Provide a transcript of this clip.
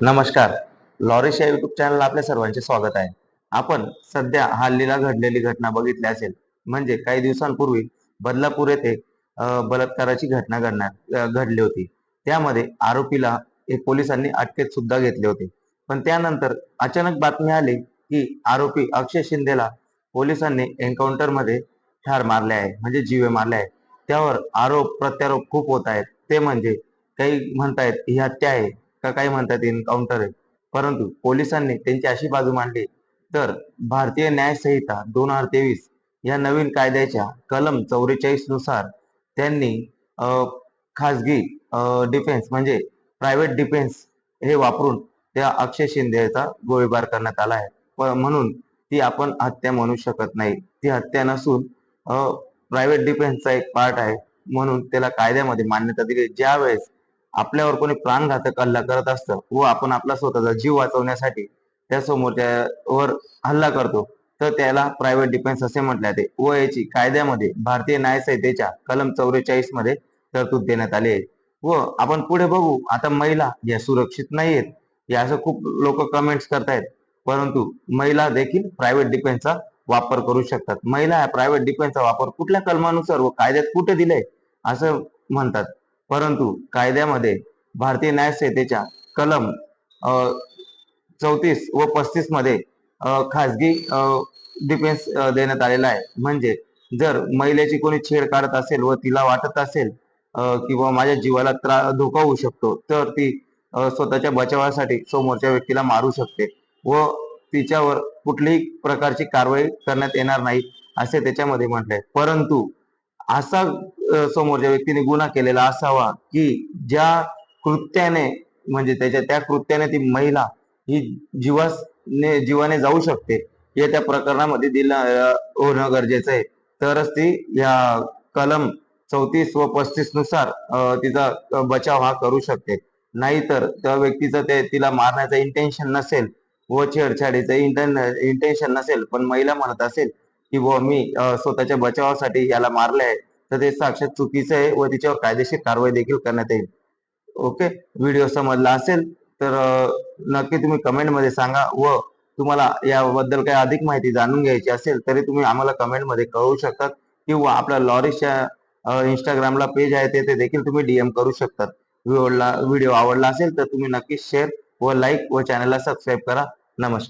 नमस्कार. लॉरेश या युट्यूब चॅनलला आपल्या सर्वांचे स्वागत आहे. आपण सध्या हल्लीला घडलेली घटना बघितली असेल. म्हणजे काही दिवसांपूर्वी बदलापूर येथे बलात्काराची घटना घडणार घडली होती. त्यामध्ये आरोपीला एक पोलिसांनी अटकेत सुद्धा घेतले होते. पण त्यानंतर अचानक बातमी आली की आरोपी अक्षय शिंदेला पोलिसांनी एन्काउंटरमध्ये ठार मारले आहे. म्हणजे जीवे मारले आहे त्यावर आरोप प्रत्यारोप खूप होत आहेत. ते म्हणजे काही म्हणतायत ही हत्या आहे. का काय म्हणतात एन्काउंटर आहे परंतु पोलिसांनी त्यांची अशी बाजू मांडली. तर भारतीय न्याय संहिता दोन हजार तेवीस या नवीन कायद्याच्या कलम चौवेचाळीसनुसार त्यांनी खाजगी डिफेन्स म्हणजे प्रायव्हेट डिफेन्स हे वापरून त्या अक्षय शिंदेचा गोळीबार करण्यात आला आहे. म्हणून ती आपण हत्या म्हणू शकत नाही. ती हत्या नसून प्रायव्हेट डिफेन्सचा एक पार्ट आहे. म्हणून त्याला कायद्यामध्ये मान्यता दिली. ज्यावेळेस आपल्यावर कोणी प्राणघातक हल्ला करत असतं व आपण आपला स्वतःचा जीव वाचवण्यासाठी त्या समोरच्यावर हल्ला करतो तर त्याला प्रायव्हेट डिफेन्स असे म्हटले जाते. व याची कायद्यामध्ये भारतीय न्यायसंहितेच्या कलम चौवेचाळीसमध्ये तरतूद देण्यात आली आहे. व आपण पुढे बघू आता महिला या सुरक्षित नाहीयेत या असं खूप लोक कमेंट्स करतायत. परंतु महिला देखील प्रायव्हेट डिफेन्सचा वापर करू शकतात. महिला प्रायव्हेट डिफेन्सचा वापर कुठल्या कलमानुसार व कायद्यात कुठे दिलंय असं म्हणतात. परंतु कायद्यामध्ये भारतीय न्यायसंहितेच्या कलम चौतीस व पस्तीसमध्ये खासगी डिफेन्स देण्यात आलेला आहे. म्हणजे जर महिलेची कोणी छेड काढत असेल व तिला वाटत असेल किंवा माझ्या जीवाला त्रा धोका होऊ शकतो तर ती स्वतःच्या बचावासाठी समोरच्या व्यक्तीला मारू शकते व तिच्यावर कुठलीही प्रकारची कारवाई करण्यात येणार नाही असे त्याच्यामध्ये म्हटले परंतु असा समोरच्या व्यक्तीने गुन्हा केलेला असावा की ज्या कृत्याने म्हणजे त्याच्या त्या कृत्याने ती महिला ही जीवाने जीवाने जाऊ शकते हे त्या प्रकरणामध्ये दिलं होणं गरजेचं आहे. तरच ती या कलम चौतीस व पस्तीसनुसार तिचा बचाव हा करू शकते. नाहीतर त्या व्यक्तीचं ते तिला मारण्याचं इंटेन्शन नसेल व छेडछाडीचं इंटेन्शन नसेल पण महिला म्हणत असेल की बुवा मी स्वतःच्या बचावासाठी याला मारले आहे तर ते साक्षात चुकीचं आहे व तिच्यावर कायदेशीर कारवाई देखील करण्यात येईल. ओके? व्हिडिओ समजला असेल तर नक्की तुम्ही कमेंटमध्ये सांगा व तुम्हाला याबद्दल काही अधिक माहिती जाणून घ्यायची असेल तरी तुम्ही आम्हाला कमेंटमध्ये कळवू शकतात किंवा आपल्या लॉरीच्या इंस्टाग्रामला पेज आहे ते देखील तुम्ही डीएम करू शकतात. व्हिडिओला व्हिडिओ आवडला असेल तर तुम्ही नक्की शेअर व लाईक व चॅनलला सबस्क्राईब करा. नमस्कार.